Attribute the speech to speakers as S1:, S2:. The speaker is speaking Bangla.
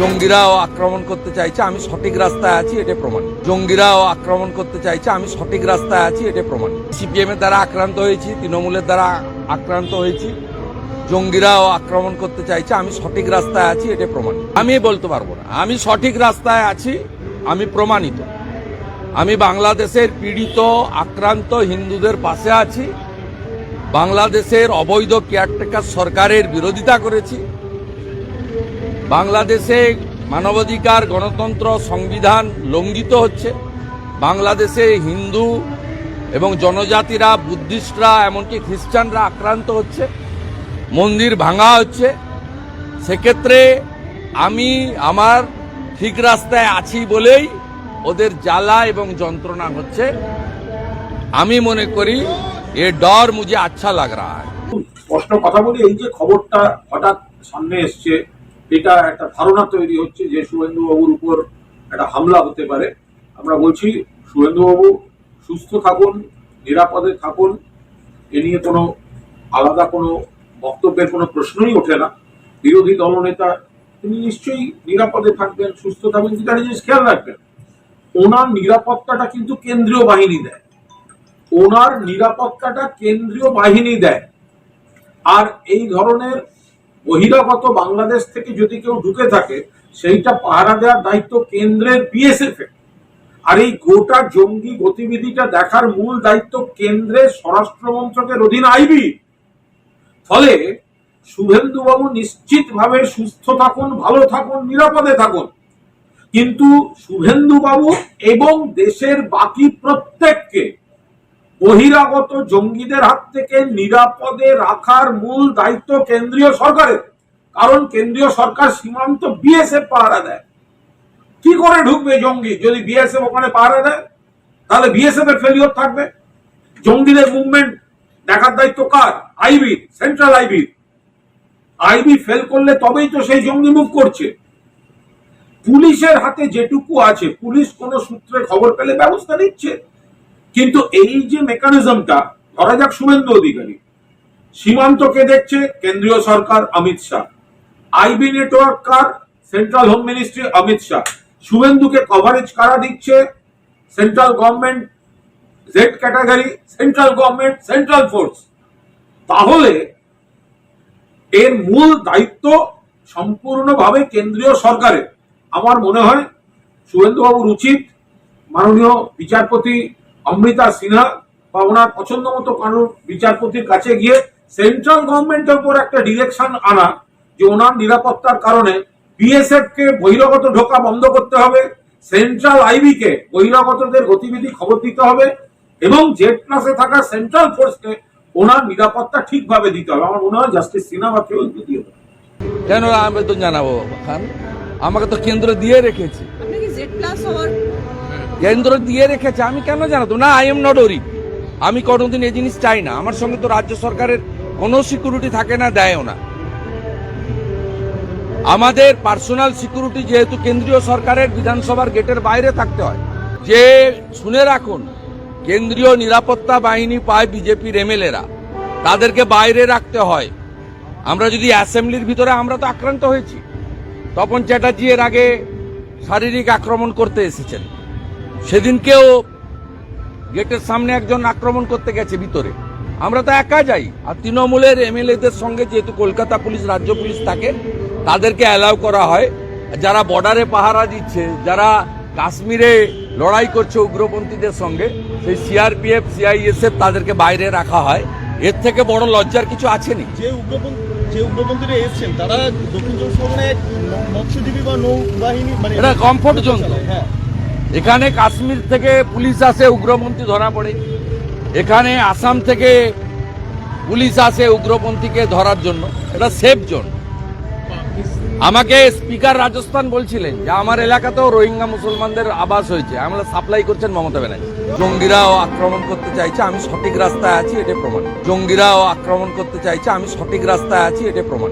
S1: জঙ্গিরাও আক্রমণ করতে চাইছে, আমি সঠিক রাস্তায় আছি এটা প্রমাণ। জঙ্গিরাও আক্রমণ করতে চাইছে, আমি সঠিক রাস্তায় আছি এটা প্রমাণ। সিপিএম এর দ্বারা আক্রান্ত হয়েছি, তৃণমূলের দ্বারা আক্রান্ত হয়েছি। জঙ্গিরাও আক্রমণ করতে চাইছে, আমি সঠিক রাস্তায় আছি এটা প্রমাণ। আমি বলতে পারব না। আমি সঠিক রাস্তায় আছি, আমি প্রমাণিত। আমি বাংলাদেশের পীড়িত, আক্রান্ত হিন্দুদের পাশে আছি। বাংলাদেশের অবৈধ কেয়ারটেকার সরকারের বিরোধিতা করেছি। বাংলাদেশে মানবাধিকার, গণতন্ত্র, সংবিধান লঙ্ঘিত হচ্ছে। বাংলাদেশে হিন্দু এবং জনজাতিরা, বুদ্ধিস্টরা, এমনকি খ্রিস্টানরা আক্রান্ত হচ্ছে। মন্দির ভাঙা হচ্ছে। সেক্ষেত্রে আমি আমার ঠিক রাস্তায় আছি বলেই ওদের জ্বালা এবং যন্ত্রণা হচ্ছে। আমি মনে করি এ ডর মুঝে আচ্ছা লাগ রা
S2: স্পষ্ট কথা বলি, এই যে খবরটা হঠাৎ সামনে এসছে এটা একটা ধারণা তৈরি হচ্ছে যে শুভেন্দুবাবুর উপর একটা হামলা হতে পারে। আমরা বলছি শুভেন্দুবাবু সুস্থ থাকুন, নিরাপদে থাকুন, এ নিয়ে কোনো আলাদা কোনো বক্তব্যের কোনো প্রশ্নই ওঠে না। বিরোধী দলনেতা, তিনি নিশ্চয়ই নিরাপদে থাকবেন, সুস্থ থাকবেন, কিন্তু একটা জিনিস খেয়াল রাখবেন, ওনার নিরাপত্তাটা কিন্তু কেন্দ্রীয় বাহিনী দেয়। ওনার নিরাপত্তাটা কেন্দ্রীয় বাহিনী দেয়। আর এই ধরনের বহিরাগত বাংলাদেশ থেকে যদি কেউ ঢুকে থাকে, সেইটা পাহারা দেওয়ার দায়িত্ব কেন্দ্রের বিএসএফ আর এই গোটা জঙ্গি গতিবিধিটা দেখার মূল দায়িত্ব কেন্দ্রের স্বরাষ্ট্র মন্ত্রকের অধীন আইবি ফলে শুভেন্দুবাবু নিশ্চিতভাবে সুস্থ থাকুন, ভালো থাকুন, নিরাপদে থাকুন। কিন্তু শুভেন্দুবাবু এবং দেশের বাকি প্রত্যেককে বহিরাগত জঙ্গিদের হাত থেকে নিরাপদে রাখার মূল দায়িত্ব কেন্দ্রীয় সরকারের। কারণ কেন্দ্রীয় সরকার সীমান্ত বিএসএফ পাহারা দেয়। কি করে ঢুকবে জঙ্গি যদি বিএসএফ ওখানে পাহারা দেয়? তাহলে বিএসএফ এর ফেলিওর থাকবে। জঙ্গিদের মুভমেন্ট দেখার দায়িত্ব কার? IB central IB IB fail করলে তবেই তো সেই জঙ্গি মুভ করছে। পুলিশের হাতে যেটুকু আছে, পুলিশ কোনো সূত্রে খবর পেলে ব্যবস্থা নিচ্ছে। কিন্তু এই যে মেকানিজমটা ধরা যাক শুভেন্দু অধিকারী, সীমান্তকে দেখছে কেন্দ্রীয় সরকার অমিত শাহ আইবি নেটওয়ার্ক কার? Central home ministry Amit Shah. শুভেন্দুকে coverage কারা দিচ্ছে? Central government Z category central government central force তাহলে এর মূল দায়িত্ব সম্পূর্ণভাবে কেন্দ্রীয় সরকারের। আমার মনে হয় শুভেন্দুবাবুর উচিত মাননীয় বিচারপতি অমৃতা সিনহা বা ওনার পছন্দ মতো কারোর বিচারপতির কাছে গিয়ে সেন্ট্রাল গভর্নমেন্টের উপর একটা ডিরেকশন আনা যে ওনার নিরাপত্তার কারণে বিএসএফ কে বহিরাগত ঢোকা বন্ধ করতে হবে সেন্ট্রাল আইবি কে বহিরাগতদের গতিবিধি খবর দিতে হবে এবং জেড প্লাসে থাকা সেন্ট্রাল ফোর্সকে ওনার নিরাপত্তা ঠিকভাবে দিতে হবে। আমার মনে হয় জাস্টিস সিনহা বা কেউ দিয়ে দেবে।
S1: কেন আবেদন জানাব খান আমাকে তো কেন্দ্র দিয়ে রেখেছে।
S3: আপনি কি জেড প্লাস হওয়ার
S1: কেন্দ্র দিয়ে রেখেছে, আমি কেন জানাতো? না আই এম নট ওরি আমি কোনোদিন এই জিনিস চাই না। আমার সঙ্গে তো রাজ্য সরকারের কোনো সিকিউরিটি থাকে না, দেয়ও না। আমাদের পার্সোনাল সিকিউরিটি যেহেতু কেন্দ্রীয় সরকারের, বিধানসভার গেটের বাইরে থাকতে হয়। যে, শুনে রাখুন, কেন্দ্রীয় নিরাপত্তা বাহিনী পায় বিজেপির এমএলএরা। তাদেরকে বাইরে রাখতে হয়। আমরা যদি অ্যাসেম্বলির ভিতরে, আমরা তো আক্রান্ত হয়েছি। তপন চ্যাটার্জি এর আগে শারীরিক আক্রমণ করতে এসেছেন। সেদিনকেও গেটের সামনে একজন আক্রমণ করতে গেছে ভিতরে। আমরা তো একা যাই আর তৃণমূলের এমএলএদের সঙ্গে যেহেতু কলকাতা পুলিশ রাজ্য পুলিশ থাকে তাদেরকে অ্যালাউ করা হয়। যারা বর্ডারে পাহারা দিচ্ছে যারা কাশ্মীরে লড়াই করছে উগ্রপন্থীদের সঙ্গে সেই সিআরপিএফ সিআইএসএফ তাদেরকে বাইরে রাখা হয়। এর থেকে বড় লজ্জার কিছু আছে নি?
S4: যে উগ্রপন্থী যে উগ্রপন্থীরা এসছেন তারা দক্ষিণ চব্বিশ পরগনায় মৎস্যজীবী বা নৌবাহিনী মানে
S1: এটা comfort zone
S4: হ্যাঁ।
S1: এখানে কাশ্মীর থেকে পুলিশ আসে, উগ্রপন্থী ধরা পড়ে। এখানে আসাম থেকে পুলিশ আসে উগ্রপন্থীকে ধরার জন্য। এটা সেফ জোন আমাকে স্পিকার রাজস্থান বলছিলেন যে, আমার এলাকাতেও রোহিঙ্গা মুসলমানদের আবাস হয়েছে। আমরা সাপ্লাই করছেন মমতা ব্যানার্জি। জঙ্গিরাও আক্রমণ করতে চাইছে, আমি সঠিক রাস্তায় আছি এটা প্রমাণ। জঙ্গিরাও আক্রমণ করতে চাইছে, আমি সঠিক রাস্তায় আছি এটা প্রমাণ।